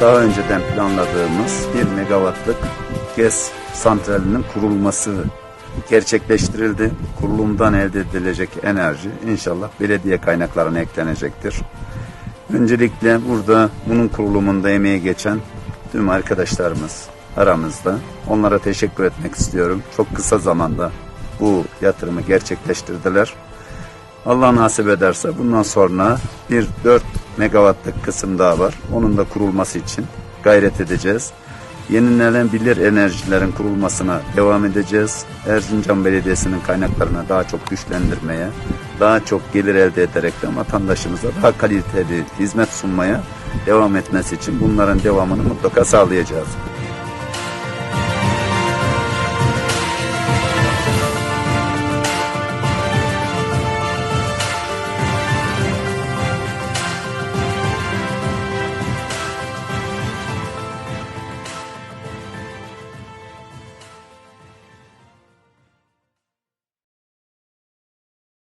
daha önceden planladığımız 1 megawattlık gez santralinin kurulması gerçekleştirildi. Kurulumdan elde edilecek enerji inşallah belediye kaynaklarına eklenecektir. Öncelikle burada bunun kurulumunda emeği geçen tüm arkadaşlarımız aramızda. Onlara teşekkür etmek istiyorum. Çok kısa zamanda bu yatırımı gerçekleştirdiler. Allah nasip ederse bundan sonra bir 4 megawattlık kısım daha var. Onun da kurulması için gayret edeceğiz. Yenilenebilir enerjilerin kurulmasına devam edeceğiz. Erzincan Belediyesi'nin kaynaklarını daha çok güçlendirmeye, daha çok gelir elde ederek de vatandaşımıza daha kaliteli hizmet sunmaya devam etmesi için bunların devamını mutlaka sağlayacağız.